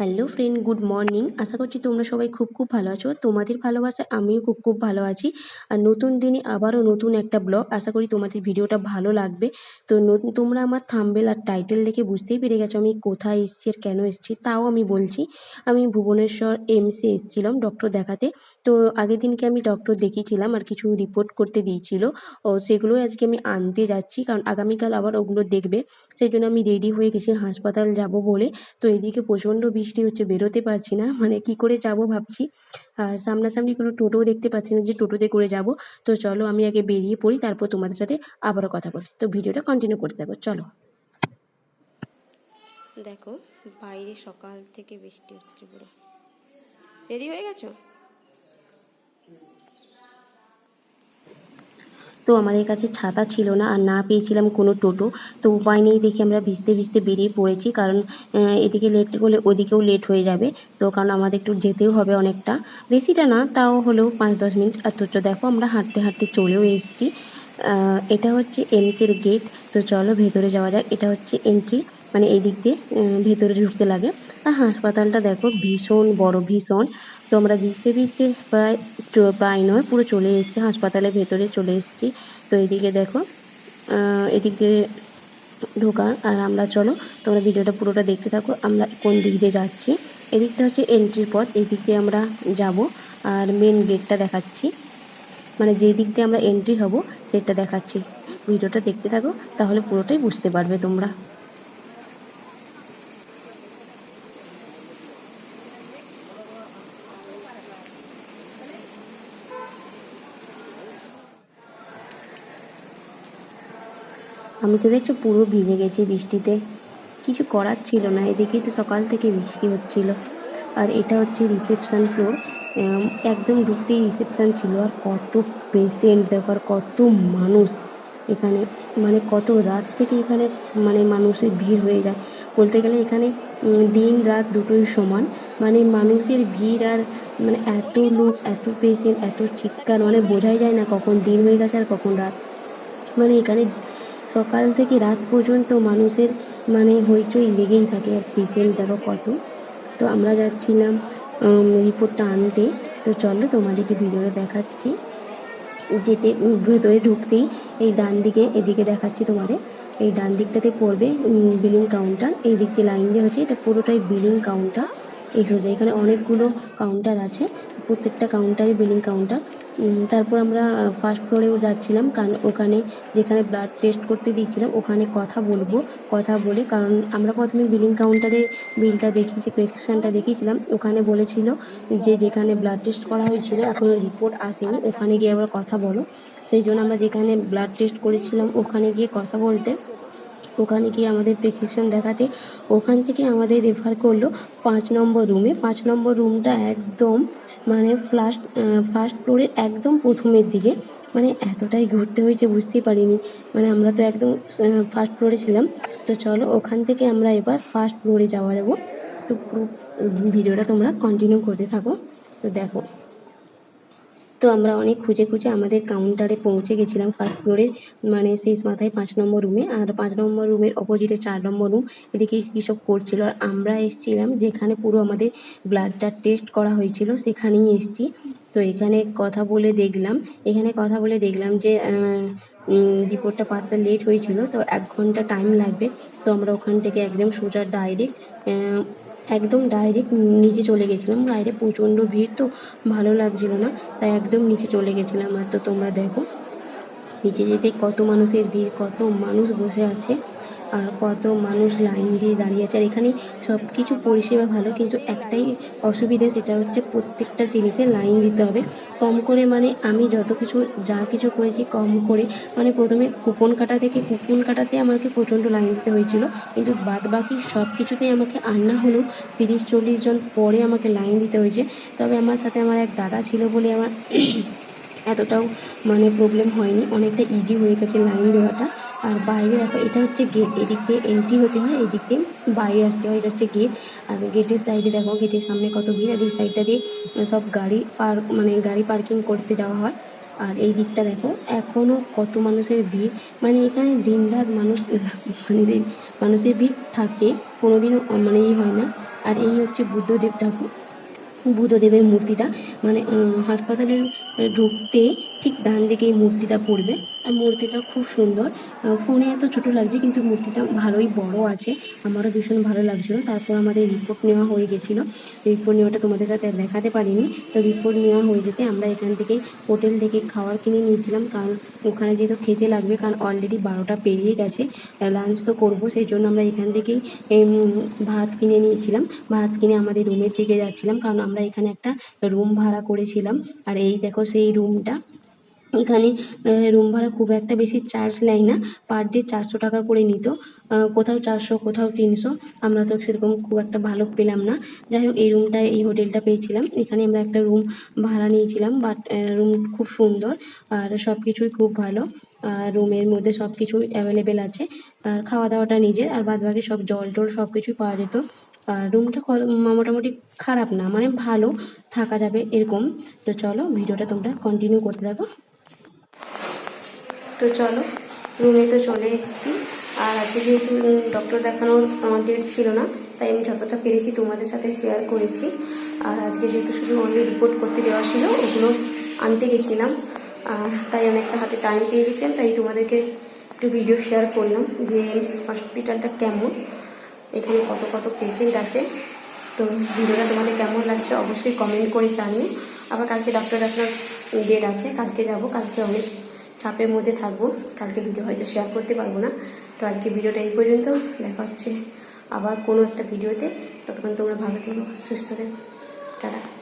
Hello friend good morning আশা করছি তোমরা সবাই খুব খুব ভালো আছো। তোমাদের ভালোবাসা আমিও খুব খুব ভালো আছি। আর নতুন দিনে আবারও নতুন একটা ব্লগ। আশা করি তোমাদের ভিডিওটা ভালো লাগবে। তো তোমরা আমার থাম্বেল আর টাইটেল দেখে বুঝতেই পেরে গেছো আমি কোথায় এসেছি আর কেন এসেছি, তাও আমি বলছি। আমি ভুবনেশ্বর এমসে এসেছিলাম ডক্টর দেখাতে। তো আগের দিনকে আমি ডক্টর দেখিয়েছিলাম আর কিছু রিপোর্ট করতে দিয়েছিল। ও সেগুলোই আজকে আমি আনতে যাচ্ছি। কারণ আগামীকাল আবার ওগুলো দেখবে। সেই জন্য আমি রেডি হয়ে গেছি, হাসপাতাল যাব বলে। তো এদিকে প্রচণ্ড বৃষ্টি হচ্ছে, বেরোতে পারছি না। মানে কি করে যাব ভাবছি। সামনাসামনি কোনো টোটোও দেখতে পাচ্ছি না যে টোটোতে করে যাব। তো চলো আমি আগে বেরিয়ে পড়ি, তারপর তোমাদের সাথে আবারও কথা বলছি। তো ভিডিওটা কন্টিনিউ করতে থাকো চলো। দেখো, বাইরে সকাল থেকে বৃষ্টি হচ্ছে পুরো। রেডি হয়ে গেছো? তো আমাদের কাছে ছাতা ছিল না আর না পেয়েছিলাম কোনো টোটো। তো উপায় নেই দেখি আমরা ভিজতে ভিজতে বেরিয়ে পড়েছি কারণ এদিকে লেট করলে ওদিকেও লেট হয়ে যাবে। তো কারণ আমাদের একটু যেতেও হবে অনেকটা। বেশিটা না, তাও হলেও পাঁচ দশ মিনিট। আর তো দেখো আমরা হাঁটতে হাঁটতে চলেও এসেছি। এটা হচ্ছে এমসির গেট তো চলো, ভেতরে যাওয়া যাক। এটা হচ্ছে এন্ট্রি মানে এই দিক দিয়ে ভেতরে ঢুকতে লাগে। আর হাসপাতালটা দেখো ভীষণ বড়, ভীষণ। তো আমরা ভিজতে ভিজতে প্রায় প্রায় নয়, পুরো চলে এসেছি, হাসপাতালের ভেতরে চলে এসেছি। তো এদিকে দেখো এদিক দিয়ে ঢোকা। আর আমরা চলো, তোমরা ভিডিওটা পুরোটা দেখতে থাকো, আমরা কোন দিক দিয়ে যাচ্ছি। এদিকটা হচ্ছে এন্ট্রির পথ, এদিক দিয়ে আমরা যাব। আর মেন গেটটা দেখাচ্ছি। মানে যেই দিক দিয়ে আমরা এন্ট্রি হব, সেটা দেখাচ্ছি। ভিডিওটা দেখতে থাকো, তাহলে পুরোটাই বুঝতে পারবে তোমরা। আমি তো দেখছ পুরো ভিজে গেছি বৃষ্টিতে। কিছু করার ছিল না, এদিকেই তো সকাল থেকে বৃষ্টি হচ্ছিল। আর এটা হচ্ছে রিসেপশান ফ্লোর একদম ঢুকতেই রিসেপশান ছিল। আর কত পেশেন্ট দেখো, আর কত মানুষ এখানে। মানে কত রাত থেকে এখানে মানে মানুষের ভিড় হয়ে যায়। বলতে গেলে এখানে দিন রাত দুটোই সমান। মানে মানুষের ভিড় আর মানে এত লোক, এত পেশেন্ট এত চিৎকার মানে বোঝাই যায় না কখন দিন হয়ে গেছে আর কখন রাত। মানে এখানে সকাল থেকে রাত পর্যন্ত মানুষের মানে হইচই লেগেই থাকে। আর পেশেন্ট দেখো কত। তো আমরা যাচ্ছিলাম রিপোর্টটা আনতে। তো চলো তোমাদেরকে ভিডিওটা দেখাচ্ছি। যেতে ভেতরে ঢুকতেই এই ডান দিকে, এদিকে দেখাচ্ছি তোমাদের। এই ডান দিকটাতে পড়বে বিলিং কাউন্টার এই দিক যে লাইন দিয়ে হচ্ছে, এটা পুরোটাই বিলিং কাউন্টার এই সোজা, এখানে অনেকগুলো কাউন্টার আছে। প্রত্যেকটা কাউন্টারই বিলিং কাউন্টার তারপর আমরা ফার্স্ট ফ্লোরেও যাচ্ছিলাম, কারণ ওখানে যেখানে ব্লাড টেস্ট করতে দিয়েছিলাম, ওখানে কথা বলব, কথা বলে, কারণ আমরা প্রথমে বিলিং কাউন্টারে বিলটা দেখিয়েছি প্রেসক্রিপশানটা দেখিয়েছিলাম, ওখানে বলেছিল যে যেখানে ব্লাড টেস্ট করা হয়েছিল এখনও রিপোর্ট আসেনি, ওখানে গিয়ে আবার কথা বলো। সেই জন্য আমরা যেখানে ব্লাড টেস্ট করেছিলাম, ওখানে গিয়ে কথা বলতে, ওখানে গিয়ে আমাদের প্রেসক্রিপশান দেখাতে, ওখান থেকে আমাদের রেফার করল পাঁচ নম্বর রুমে পাঁচ নম্বর রুমটা একদম মানে ফার্স্ট ফার্স্ট ফ্লোরের একদম প্রথমের দিকে। মানে এতটাই ঘুরতে হয়েছে, বুঝতেই পারিনি। মানে আমরা তো একদম ফার্স্ট ফ্লোরে ছিলাম। তো চলো, ওখান থেকে আমরা এবার ফার্স্ট ফ্লোরে যাওয়া যাব। তো পুরো ভিডিওটা তোমরা কন্টিনিউ করতে থাকো। তো দেখো। তো আমরা অনেক খুঁজে খুঁজে আমাদের কাউন্টারে পৌঁছে গেছিলাম ফার্স্ট ফ্লোরে মানে শেষ মাথায় পাঁচ নম্বর রুমে আর পাঁচ নম্বর রুমের অপোজিটে চার নম্বর রুম এদিকে কী সব করছিল। আর আমরা এসেছিলাম যেখানে পুরো আমাদের ব্লাডটা টেস্ট করা হয়েছিল, সেখানেই এসেছি। তো এখানে কথা বলে দেখলাম, এখানে কথা বলে দেখলাম যে রিপোর্টটা পাঠাতে লেট হয়েছিল, তো এক ঘণ্টা টাইম লাগবে। তো আমরা ওখান থেকে একদম সোজা ডাইরেক্ট একদম ডাইরেক্ট নিচে চলে গেছিলাম। বাইরে প্রচণ্ড ভিড় তো, ভালো লাগছিল না। তাই একদম নিচে চলে গেছিলাম। আর তো তোমরা দেখো, নিচে যেতে কত মানুষের ভিড়, কত মানুষ বসে আছে। আর কত মানুষ লাইন দিয়ে দাঁড়িয়ে আছে। আর এখানে সব কিছু পরিষেবা ভালো, কিন্তু একটাই অসুবিধে, সেটা হচ্ছে প্রত্যেকটা জিনিসে লাইন দিতে হবে। কম করে মানে আমি যত কিছু, যা কিছু করেছি কম করে মানে প্রথমে কুপন কাটা থেকে, কুপন কাটাতে আমাকে প্রচণ্ড লাইন দিতে হয়েছিল। কিন্তু বাদ বাকি সব কিছুতেই আমাকে আন্না না হলেও তিরিশ চল্লিশ জন পরে আমাকে লাইন দিতে হয়েছে। তবে আমার সাথে আমার এক দাদা ছিল বলে আমার এতটাও মানে প্রবলেম হয়নি। অনেকটা ইজি হয়ে গেছে লাইন দেওয়াটা। আর বাইরে দেখো, এটা হচ্ছে গেট এদিক দিয়ে এন্ট্রি হতে হয়, এদিক দিয়ে বাইরে আসতে হয়, এটা হচ্ছে গেট আর গেটের সাইডে দেখো গেটের সামনে কত ভিড়, আর এই সাইডটা দিয়ে সব গাড়ি পার্ক মানে গাড়ি পার্কিং করতে যাওয়া হয়। আর এই দিকটা দেখো এখনও কত মানুষের ভিড়। মানে এখানে দিন রাত মানুষ মানে মানুষের ভিড় থাকে, কোনোদিনও মানে ই হয় না। আর এই হচ্ছে বুদ্ধদেব ঠাকুর, বুদ্ধদেবের মূর্তিটা। মানে হাসপাতালের ঢুকতে ঠিক ডান দিকে এই মূর্তিটা পড়বে। আর মূর্তিটা খুব সুন্দর। ফোনে এত ছোট লাগছে, কিন্তু মূর্তিটা ভালোই বড় আছে। আমারও ভীষণ ভালো লাগছিল। তারপর আমাদের রিপোর্ট নেওয়া হয়ে গেছিল। রিপোর্ট নেওয়াটা তোমাদের সাথে দেখাতে পারিনি। তো রিপোর্ট নেওয়া হয়ে যেতে আমরা এখান থেকে হোটেল থেকে খাবার কিনে নিয়েছিলাম। কারণ ওখানে যেহেতু খেতে লাগবে, কারণ অলরেডি বারোটা পেরিয়ে গেছে। লাঞ্চ তো করব, সেই জন্য আমরা এখান থেকেই ভাত কিনে নিয়েছিলাম। ভাত কিনে আমাদের রুমের দিকে যাচ্ছিলাম। কারণ আমরা এখানে একটা রুম ভাড়া করেছিলাম। আর এই দেখো সেই রুমটা এখানে রুম ভাড়া খুব একটা বেশি চার্জ নেয় না। পার ডে চারশো টাকা করে নিত। কোথাও চারশো, কোথাও তিনশো। আমরা তো সেরকম খুব একটা ভালো পেলাম না। যাই হোক, এই রুমটা এই হোটেলটা পেয়েছিলাম। এখানে আমরা একটা রুম ভাড়া নিয়েছিলাম বাট রুম খুব সুন্দর। আর সব কিছুই খুব ভালো। রুমের মধ্যে সব কিছুই অ্যাভেলেবেল আছে। আর খাওয়া দাওয়াটা নিজের, আর বাদবাকি সব জল টল সব কিছুই পাওয়া যেত। রুমটা মোটামুটি খারাপ না মানে ভালো, থাকা যাবে এরকম। তো চলো, ভিডিওটা তোমরা কন্টিনিউ করতে থাকো। তো চলো রুমে তো চলে এসেছি। আর আজকে যেহেতু ডক্টর দেখানোর আমার ডেট ছিল না, তাই আমি যতটা পেরেছি তোমাদের সাথে শেয়ার করেছি। আর আজকে যেহেতু শুধু অনলি রিপোর্ট করতে দেওয়া ছিল ওগুলো আনতে গেছিলাম। তাই অনেকটা হাতে টাইম পেয়ে গেছিলাম, তাই তোমাদেরকে একটু ভিডিও শেয়ার করলাম যে হসপিটালটা কেমন। এখানে কত কত পেশেন্ট আছে। তো ভিডিওটা তোমাদের কেমন লাগছে অবশ্যই কমেন্ট করে জানিয়ে আবার কালকে ডক্টর ডাক্তার ডেট আছে, কালকে যাব, কালকে অনেক চাপের মধ্যে থাকব। কালকে ভিডিও হয়তো শেয়ার করতে পারব না। তো আজকে ভিডিওটা এই পর্যন্ত, দেখা হচ্ছে আবার কোনো একটা ভিডিওতে ততক্ষণ তোমরা ভালো থেকো, সুস্থ থেকো। টাটা।